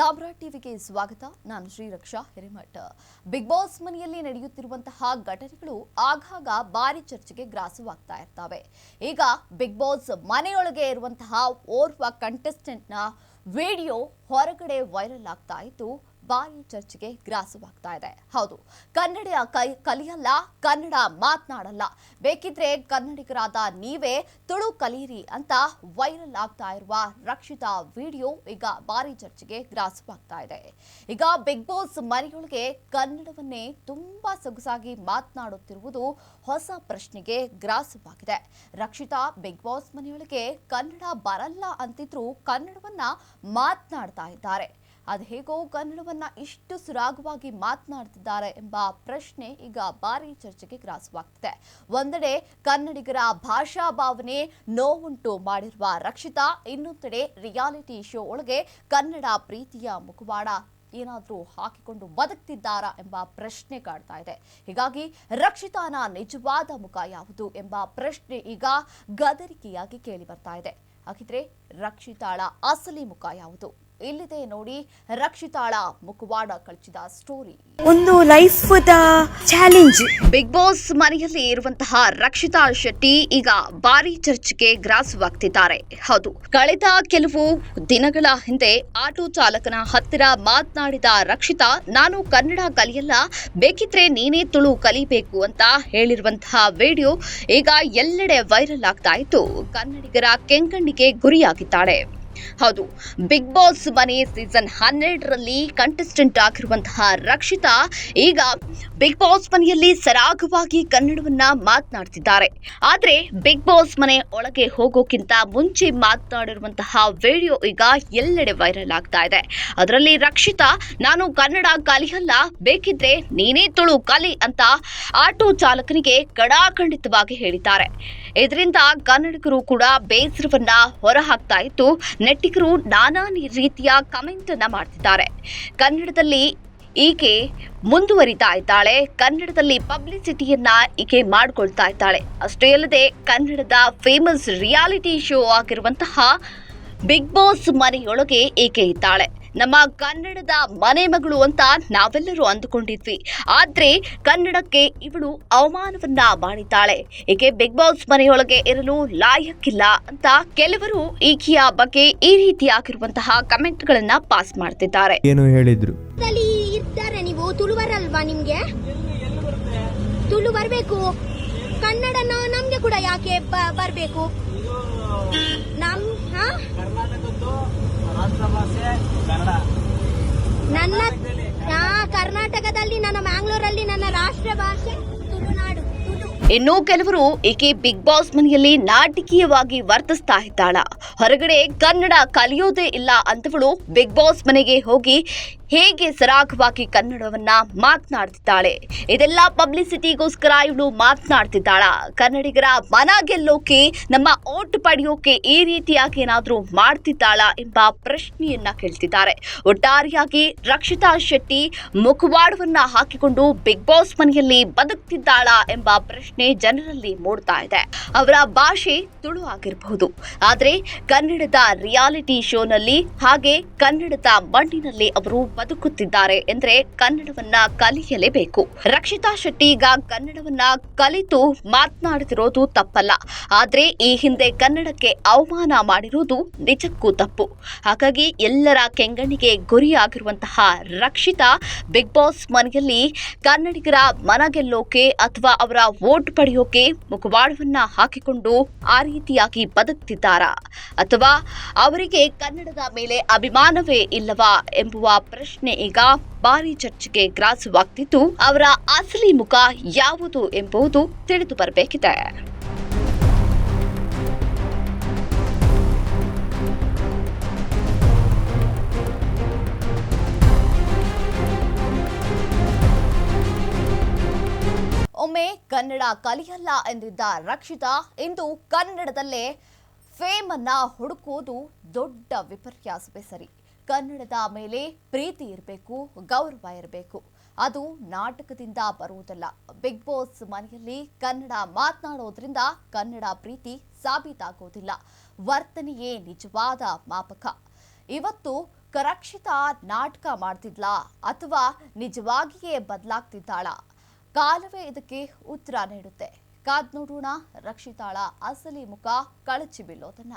ಸಾಮ್ರಾಟ್ ಟಿವಿಗೆ ಸ್ವಾಗತ. ನಾನು ಶ್ರೀರಕ್ಷಾ ಹಿರೇಮಠ. ಬಿಗ್ ಬಾಸ್ ಮನೆಯಲ್ಲಿ ನಡೆಯುತ್ತಿರುವಂತಹ ಘಟನೆಗಳು ಆಗಾಗ ಭಾರಿ ಚರ್ಚೆಗೆ ಗ್ರಾಸವಾಗ್ತಾ ಇರ್ತವೆ. ಈಗ ಬಿಗ್ ಬಾಸ್ ಮನೆಯೊಳಗೆ ಇರುವಂತಹ ಓರ್ವ ಕಂಟೆಸ್ಟೆಂಟ್ನ ವಿಡಿಯೋ ಹೊರಗಡೆ ವೈರಲ್ ಆಗ್ತಾ ಇದ್ದು ಭಾರಿ ಚರ್ಚೆಗೆ ಗ್ರಾಸವಾಗ್ತಾ ಇದೆ. ಹೌದು ಕನ್ನಡ ಕೈ ಕಲಿಯಲ್ಲ, ಕನ್ನಡ ಮಾತನಾಡಲ್ಲ. ಬೇಕಿದ್ರೆ ಕನ್ನಡಿಗರಾದ ನೀವೇ ತುಳು ಕಲಿಯಿರಿ ಅಂತ ವೈರಲ್ ಆಗ್ತಾ ಇರುವ ರಕ್ಷಿತಾ ವಿಡಿಯೋ ಈಗ ಬಾರಿ ಚರ್ಚೆಗೆ ಗ್ರಾಸವಾಗ್ತಾ ಇದೆ. ಈಗ ಬಿಗ್ ಬಾಸ್ ಮನೆಯೊಳಗೆ ಕನ್ನಡವನ್ನೇ ತುಂಬಾ ಸೊಗಸಾಗಿ ಮಾತನಾಡುತ್ತಿರುವುದು ಹೊಸ ಪ್ರಶ್ನೆಗೆ ಗ್ರಾಸವಾಗಿದೆ ರಕ್ಷಿತಾ ಬಿಗ್ ಬಾಸ್ ಮನೆಯೊಳಗೆ ಕನ್ನಡ ಬರಲ್ಲ ಅಂತಿದ್ರು ಕನ್ನಡವನ್ನ ಮಾತನಾಡ್ತಾ ಇದ್ದಾರೆ. ಅದು ಹೇಗೋ ಕನ್ನಡವನ್ನ ಇಷ್ಟು ಸುರಾಗವಾಗಿ ಮಾತನಾಡ್ತಿದ್ದಾರೆ ಎಂಬ ಪ್ರಶ್ನೆ ಈಗ ಭಾರಿ ಚರ್ಚೆಗೆ ಗ್ರಾಸವಾಗ್ತಿದೆ. ಒಂದೆಡೆ ಕನ್ನಡಿಗರ ಭಾಷಾ ಭಾವನೆ ನೋವುಂಟು ಮಾಡಿರುವ ರಕ್ಷಿತಾ, ಇನ್ನೊಂದೆಡೆ ರಿಯಾಲಿಟಿ ಶೋ ಒಳಗೆ ಕನ್ನಡ ಪ್ರೀತಿಯ ಮುಖವಾಡ ಏನಾದರೂ ಹಾಕಿಕೊಂಡು ಬದುಕ್ತಿದ್ದಾರಾ ಎಂಬ ಪ್ರಶ್ನೆ ಕಾಡ್ತಾ ಇದೆ. ಹೀಗಾಗಿ ರಕ್ಷಿತಾನ ನಿಜವಾದ ಮುಖ ಯಾವುದು ಎಂಬ ಪ್ರಶ್ನೆ ಈಗ ಗದರಿಕೆಯಾಗಿ ಕೇಳಿ ಬರ್ತಾ ಇದೆ. ಹಾಗಿದ್ರೆ ರಕ್ಷಿತಾಳ ಅಸಲಿ ಮುಖ ಯಾವುದು? ಇಲ್ಲಿದೆ ನೋಡಿ ರಕ್ಷಿತಾಳ ಮುಖವಾಡ ಕಳಚಿದ ಸ್ಟೋರಿ ಒಂದು ಲೈಫ್ ಚಾಲೆಂಜ್ ಬಿಗ್ ಬಾಸ್ ಮನೆಯಲ್ಲಿ ಇರುವಂತಹ ರಕ್ಷಿತಾ ಶೆಟ್ಟಿ ಈಗ ಭಾರಿ ಚರ್ಚೆಗೆ ಗ್ರಾಸವಾಗ್ತಿದ್ದಾರೆ. ಹೌದು ಕಳೆದ ಕೆಲವು ದಿನಗಳ ಹಿಂದೆ ಆಟೋ ಚಾಲಕನ ಹತ್ತಿರ ಮಾತನಾಡಿದ ರಕ್ಷಿತಾ ನಾನು ಕನ್ನಡ ಕಲಿಯಲ್ಲ ಬೇಕಿದ್ರೆ ನೀನೇ ತುಳು ಕಲಿಬೇಕು ಅಂತ ಹೇಳಿರುವಂತಹ ವಿಡಿಯೋ ಈಗ ಎಲ್ಲೆಡೆ ವೈರಲ್ ಆಗ್ತಾ ಇತ್ತು. ಕನ್ನಡಿಗರ ಕೆಂಗಣ್ಣಿಗೆ ಗುರಿಯಾಗಿದ್ದಾಳೆ. ಹೌದು. ಬಿಗ್ ಬಾಸ್ ಮನೆ ಸೀಸನ್ ಹನ್ನೆರಡರಲ್ಲಿ ಕಂಟೆಸ್ಟೆಂಟ್ ಆಗಿರುವಂತಹ ರಕ್ಷಿತಾ ಈಗ ಬಿಗ್ ಬಾಸ್ ಮನೆಯಲ್ಲಿ ಸರಾಗವಾಗಿ ಕನ್ನಡವನ್ನ ಮಾತನಾಡ್ತಿದ್ದಾರೆ. ಆದರೆ ಬಿಗ್ ಬಾಸ್ ಮನೆ ಒಳಗೆ ಹೋಗೋಕ್ಕಿಂತ ಮುಂಚೆ ಮಾತನಾಡಿರುವಂತಹ ವಿಡಿಯೋ ಈಗ ಎಲ್ಲೆಡೆ ವೈರಲ್ ಆಗ್ತಾ ಇದೆ. ಅದರಲ್ಲಿ ರಕ್ಷಿತಾ, ನಾನು ಕನ್ನಡ ಕಲಿಯಲ್ಲ, ಬೇಕಿದ್ರೆ ನೀನೇ ತುಳು ಕಲಿ ಅಂತ ಆಟೋ ಚಾಲಕನಿಗೆ ಕಡಾಖಂಡಿತವಾಗಿ ಹೇಳಿದ್ದಾರೆ. ಇದರಿಂದ ಕನ್ನಡಿಗರು ಕೂಡ ಬೇಸರವನ್ನ ಹೊರಹಾಕ್ತಾ ಇದ್ದು ನೆಟ್ಟಿಗರು ನಾನಾ ರೀತಿಯ ಕಮೆಂಟ್ ಅನ್ನ ಮಾಡ್ತಿದ್ದಾರೆ. ಕನ್ನಡದಲ್ಲಿ ಈಕೆ ಮುಂದುವರಿತಾ ಇದ್ದಾಳೆ. ಕನ್ನಡದಲ್ಲಿ ಪಬ್ಲಿಸಿಟಿಯನ್ನ ಈಕೆ ಮಾಡಿಕೊಳ್ತಾ ಇದ್ದಾಳೆ. ಅಷ್ಟೇ ಅಲ್ಲದೆ ಕನ್ನಡದ ಫೇಮಸ್ ರಿಯಾಲಿಟಿ ಶೋ ಆಗಿರುವಂತಹ ಬಿಗ್ ಬಾಸ್ ಮನೆಯೊಳಗೆ ಈಕೆ ಇದ್ದಾಳೆ. ನಮ್ಮ ಕನ್ನಡದ ಮನೆ ಮಗಳು ಅಂತ ನಾವೆಲ್ಲರೂ ಅಂದುಕೊಂಡಿದ್ವಿ. ಆದ್ರೆ ಕನ್ನಡಕ್ಕೆ ಇವಳು ಅವಮಾನವನ್ನ ಮಾಡಿದ್ದಾಳೆ. ಏಕೆ ಬಿಗ್ ಬಾಸ್ ಮನೆಯೊಳಗೆ ಇರಲು ಲಾಯಕ್ಕಿಲ್ಲ ಅಂತ ಕೆಲವರು ಈಕೆಯ ಬಗ್ಗೆ ಈ ರೀತಿಯಾಗಿರುವಂತಹ ಕಮೆಂಟ್ಗಳನ್ನ ಪಾಸ್ ಮಾಡ್ತಿದ್ದಾರೆ. ಏನು ಹೇಳಿದ್ರು? ಅಲ್ಲಿ ಇರ್ತಾರೆ ನೀವು. ತುಳುವರಲ್ವಾ ನಿಮ್ಗೆ? ತುಳು ಬರಬೇಕು. ಕನ್ನಡ ನಮ್ಗೆ ಕೂಡ ಯಾಕೆ ಬ- ಬರ್ಬೇಕು? ನಮ್ ಹಾ? ನನ್ನ ಕರ್ನಾಟಕದಲ್ಲಿ ನನ್ನ ಮ್ಯಾಂಗ್ಳೂರಲ್ಲಿ ನನ್ನ ರಾಷ್ಟ್ರ ಭಾಷೆ ಇನ್ನು ಕೆಲವರು ಈಕೆ ಬಿಗ್ ಬಾಸ್ ಮನೆಯಲ್ಲಿ ನಾಟಕೀಯವಾಗಿ ವರ್ತಿಸ್ತಾ ಇದ್ದಾಳ. ಹೊರಗಡೆ ಕನ್ನಡ ಕಲಿಯೋದೇ ಇಲ್ಲ ಅಂತವಳು ಬಿಗ್ ಬಾಸ್ ಮನೆಗೆ ಹೋಗಿ ಹೇಗೆ ಸರಾಗವಾಗಿ ಕನ್ನಡವನ್ನ ಮಾತನಾಡ್ತಿದ್ದಾಳೆ. ಇದೆಲ್ಲ ಪಬ್ಲಿಸಿಟಿಗೋಸ್ಕರ ಇವಳು ಮಾತನಾಡ್ತಿದ್ದಾಳ. ಕನ್ನಡಿಗರ ಮನ ಗೆಲ್ಲೋಕೆ, ನಮ್ಮ ಓಟ್ ಪಡೆಯೋಕೆ ಈ ರೀತಿಯಾಗಿ ಏನಾದರೂ ಮಾಡ್ತಿದ್ದಾಳ ಎಂಬ ಪ್ರಶ್ನೆಯನ್ನ ಕೇಳ್ತಿದ್ದಾರೆ. ಒಟ್ಟಾರೆಯಾಗಿ ರಕ್ಷಿತಾ ಶೆಟ್ಟಿ ಮುಖವಾಡವನ್ನ ಹಾಕಿಕೊಂಡು ಬಿಗ್ ಬಾಸ್ ಮನೆಯಲ್ಲಿ ಬದುಕ್ತಿದ್ದಾಳ ಎಂಬ ಪ್ರಶ್ನೆ ಜನರಲ್ಲಿ ಮೂಡ್ತಾ ಇದೆ. ಅವರ ಭಾಷೆ ತುಳು ಆಗಿರಬಹುದು ಆದರೆ ಕನ್ನಡದ ರಿಯಾಲಿಟಿ ಶೋನಲ್ಲಿ ಹಾಗೆ ಕನ್ನಡದ ಮಣ್ಣಿನಲ್ಲಿ ಅವರು ಬದುಕುತ್ತಿದ್ದಾರೆ ಎಂದ್ರೆ ಕನ್ನಡವನ್ನ ಕಲಿಯಲೇಬೇಕು. ರಕ್ಷಿತಾ ಶೆಟ್ಟಿ ಈಗ ಕನ್ನಡವನ್ನ ಕಲಿತು ಮಾತನಾಡುತ್ತಿರೋದು ತಪ್ಪಲ್ಲ. ಆದ್ರೆ ಈ ಹಿಂದೆ ಕನ್ನಡಕ್ಕೆ ಅವಮಾನ ಮಾಡಿರುವುದು ನಿಜಕ್ಕೂ ತಪ್ಪು. ಹಾಗಾಗಿ ಎಲ್ಲರ ಕೆಂಗಣ್ಣಿಗೆ ಗುರಿಯಾಗಿರುವಂತಹ ರಕ್ಷಿತಾ, ಬಿಗ್ ಬಾಸ್ ಮನೆಯಲ್ಲಿ ಕನ್ನಡಿಗರ ಮನ ಗೆಲ್ಲೋಕೆ ಅಥವಾ ಅವರ ವೋಟ್ ಪಡೆಯೋಕೆ ಮುಖವಾಡವನ್ನ ಹಾಕಿಕೊಂಡು ಆ ರೀತಿಯಾಗಿ ಬದುಕ್ತಿದ್ದಾರಾ? ಅಥವಾ ಅವರಿಗೆ ಕನ್ನಡದ ಮೇಲೆ ಅಭಿಮಾನವೇ ಇಲ್ಲವಾ ಎಂಬುವ ಪ್ರಶ್ನೆ ಈಗ ಭಾರಿ ಚರ್ಚೆಗೆ ಗ್ರಾಸವಾಗ್ತಿದ್ದು ಅವರ ಅಸಲಿ ಮುಖ ಯಾವುದು ಎಂಬುದು ತಿಳಿದು ಬರಬೇಕಿದೆ. ಒಮ್ಮೆ ಕನ್ನಡ ಕಲಿಯಲ್ಲ ಎಂದಿದ್ದ ರಕ್ಷಿತಾ ಇಂದು ಕನ್ನಡದಲ್ಲೇ ಫೇಮನ್ನ ಅನ್ನ ಹುಡುಕುವುದು ದೊಡ್ಡ ವಿಪರ್ಯಾಸವೇ ಸರಿ. ಕನ್ನಡದ ಮೇಲೆ ಪ್ರೀತಿ ಇರಬೇಕು, ಗೌರವ ಇರಬೇಕು. ಅದು ನಾಟಕದಿಂದ ಬರುವುದಲ್ಲ. ಬಿಗ್ ಬಾಸ್ ಮನೆಯಲ್ಲಿ ಕನ್ನಡ ಮಾತನಾಡೋದ್ರಿಂದ ಕನ್ನಡ ಪ್ರೀತಿ ಸಾಬೀತಾಗೋದಿಲ್ಲ. ವರ್ತನೆಯೇ ನಿಜವಾದ ಮಾಪಕ. ಇವತ್ತು ರಕ್ಷಿತಾ ನಾಟಕ ಮಾಡ್ತಿದ್ಲಾ ಅಥವಾ ನಿಜವಾಗಿಯೇ ಬದಲಾಗ್ತಿದ್ದಾಳ? ಕಾಲವೇ ಇದಕ್ಕೆ ಉತ್ತರ ನೀಡುತ್ತೆ. ಕಾದ್ ನೋಡೋಣ ರಕ್ಷಿತಾಳ ಅಸಲಿ ಮುಖ ಕಳಚಿ ಬೀಳೋದನ್ನ